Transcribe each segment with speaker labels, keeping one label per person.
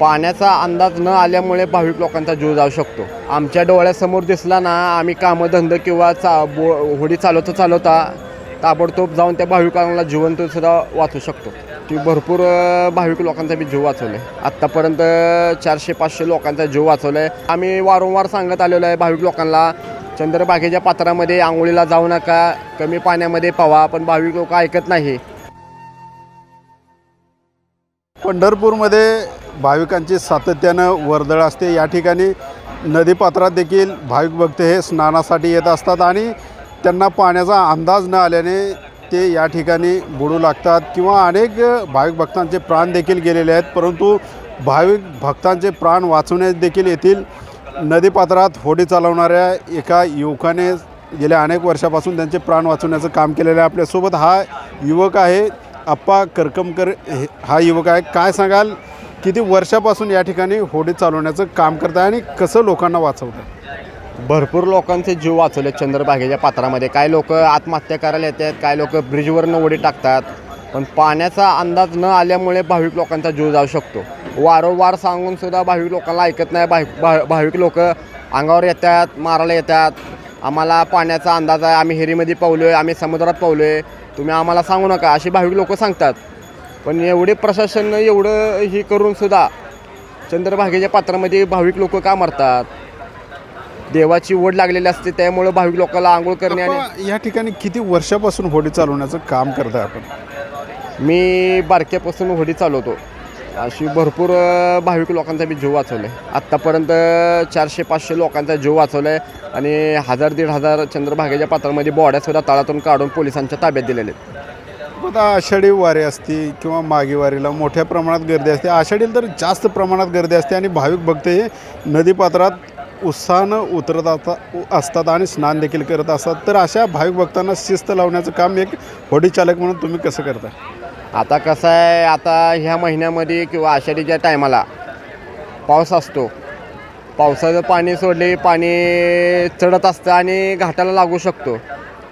Speaker 1: पाण्याचा अंदाज न आल्यामुळे भाविक लोकांचा जीव जाऊ शकतो. आमच्या डोळ्यासमोर दिसला ना आम्ही कामधंद किंवा चा बो होडी चालवता चालवता ताबडतोब जाऊन त्या भाविकांना जिवंतसुद्धा वाचू शकतो. की भरपूर भाविक लोकांचा बी जीव वाचवला आहे आत्तापर्यंत चारशे पाचशे लोकांचा जीव वाचवला आहे आम्ही वारंवार सांगत आलेलो आहे भाविक लोकांना चंद्रभागेच्या पात्रामध्ये आंघोळीला जाऊ नका कमी पाण्यामध्ये पवा पण भाविक लोक ऐकत नाही.
Speaker 2: पंढरपूरमध्ये भाविकांची सातत्यानं वर्दळ असते. या ठिकाणी नदीपात्रात देखील भाविक भक्त हे स्नानासाठी येत असतात आणि त्यांना पाण्याचा अंदाज न आल्याने ते या ठिकाणी बुडू लागतात किंवा अनेक भाविक भक्तांचे प्राण देखील गेलेले आहेत. परंतु भाविक भक्तांचे प्राण वाचवण्यास देखील येथील नदीपात्रात होडी चालवणाऱ्या एका युवकाने गेल्या अनेक वर्षापासून त्यांचे प्राण वाचवण्याचं काम केलेलं आहे. आपल्यासोबत हा युवक आहे अप्पा करकमकर. हे- हा युवक आहे. काय सांगाल? किती वर्षापासून या ठिकाणी होडी चालवण्याचं काम करताय आहे आणि कसं लोकांना वाचवतं
Speaker 1: भरपूर लोकांचे जीव वाचवले चंद्रभागेच्या पात्रामध्ये. काय लोक आत्महत्या करायला येतात काय लोक ब्रिजवरनं उडी टाकतात. पण पाण्याचा अंदाज न आल्यामुळे भाविक लोकांचा जीव जाऊ शकतो. वारंवार सांगून सुद्धा भाविक लोकांना ऐकत नाही. भाविक भा- भाविक लोक अंगावर येतात मारायला येतात. आम्हाला पाण्याचा अंदाज आहे. आम्ही हेरीमध्ये पावलो आहे आम्ही समुद्रात पावलो आहे तुम्ही आम्हाला सांगू नका. अशी भाविक लोक सांगतात. पण एवढे प्रशासन एवढं ही करून सुद्धा चंद्रभागेच्या पात्रामध्ये भाविक लोक का मरतात? देवाची ओढ लागलेली असते त्यामुळे भाविक लोकांना आंघोळ करणे आणि
Speaker 2: या ठिकाणी किती वर्षापासून होडी चालवण्याचं काम करताय आपण?
Speaker 1: मी बारक्यापासून होडी चालवतो. अशी भरपूर भाविक लोकांचा मी जीव वाचवला आहे आत्तापर्यंत चारशे पाचशे लोकांचा जीव वाचवला आहे आणि हजार दीड हजार चंद्रभागेच्या पात्रामध्ये बॉड्यासुद्धा तळातून काढून पोलिसांच्या ताब्यात दिलेले आहेत.
Speaker 2: आता आषाढी वारी असते किंवा मागी वारीला मोठ्या प्रमाणात गर्दी असते. आषाढीला तर जास्त प्रमाणात गर्दी असते आणि भाविक भक्त हे नदीपात्रात उत्साहानं उतरत आता असतात आणि स्नान देखील करत असतात. तर अशा भाविक भक्तांना शिस्त लावण्याचं काम एक होडीचालक म्हणून तुम्ही कसं करता?
Speaker 1: आता कसं आहे आता ह्या महिन्यामध्ये किंवा आषाढीच्या टायमाला पाऊस असतो. पावसाचं पाणी सोडले पाणी चढत असतं आणि घाटाला लागू शकतो.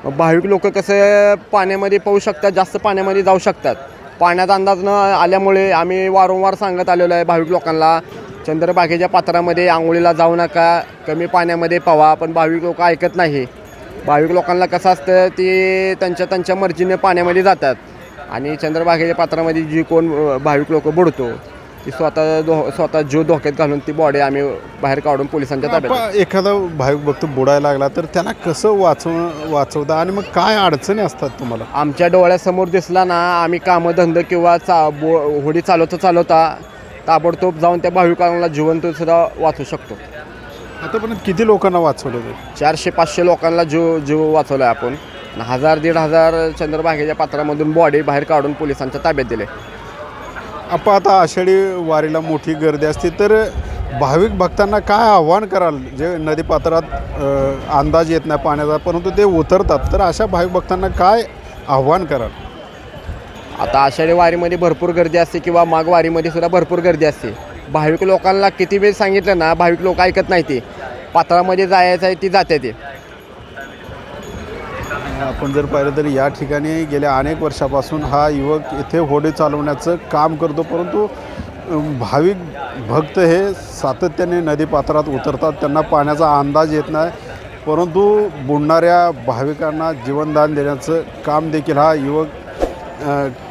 Speaker 1: भाविक लोक कसं पाण्यामध्ये पाहू शकतात जास्त पाण्यामध्ये जाऊ शकतात. पाण्याचा अंदाज न आल्यामुळे आम्ही वारंवार सांगत आलेलो आहे भाविक लोकांना चंद्रभागेच्या पात्रामध्ये आंघोळीला जाऊ नका कमी पाण्यामध्ये पवा पण भाविक लोक ऐकत नाही. भाविक लोकांना कसं असतं ते त्यांच्या त्यांच्या मर्जीने पाण्यामध्ये जातात आणि चंद्रभागेच्या पात्रामध्ये जी कोण भाविक लोक बुडतो ती स्वतः दो स्वतः जीव धोक्यात घालून ती बॉडी आम्ही बाहेर काढून पोलिसांच्या ताब्यात.
Speaker 2: आपण एखादा भाविक भक्त बुडायला लागला तर त्याला कसं वाचव वाचवता आणि मग काय अडचणी असतात तुम्हाला?
Speaker 1: आमच्या डोळ्यासमोर दिसला ना आम्ही कामधंद किंवा चा बो होडी चालवता चालवता ताबडतोब जाऊन त्या भाविकांना जिवंत सुद्धा वाचू शकतो.
Speaker 2: आतापर्यंत किती लोकांना वाचवलं जाईल
Speaker 1: चारशे पाचशे लोकांना जीव जीव वाचवला आहे आपण. आणि हजार दीड हजार चंद्रभागेच्या पात्रामधून बॉडी बाहेर काढून पोलिसांच्या ताब्यात दिले.
Speaker 2: आपण आता आषाढी वारीला मोठी गर्दी असते तर भाविक भक्तांना काय आव्हान कराल? जे नदीपात्रात अंदाज येत नाही पाण्याचा परंतु ते उतरतात तर अशा भाविक भक्तांना काय आव्हान कराल?
Speaker 1: आता आषाढी वारीमध्ये भरपूर गर्दी असते किंवा माघ वारीमध्ये सुद्धा भरपूर गर्दी असते. भाविक लोकांना किती वेळ सांगितलं ना भाविक लोक ऐकत नाही ते. पात्रामध्ये जायचं आहे ती जाते ते.
Speaker 2: आपण जर पाहिलं तर या ठिकाणी गेल्या अनेक वर्षापासून हा युवक इथे होडे चालवण्याचं काम करतो परंतु भाविक भक्त हे सातत्याने नदीपात्रात उतरतात. त्यांना पाण्याचा अंदाज येत नाही. परंतु बुडणाऱ्या भाविकांना जीवनदान देण्याचं काम देखील हा युवक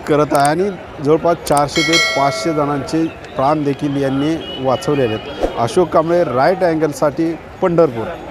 Speaker 2: करत आहे. आणि जवळपास चारशे ते पाचशे जणांचे प्राण देखील यांनी वाचवलेले आहेत. अशोक कांबळे राईट अँगलसाठी पंढरपूर.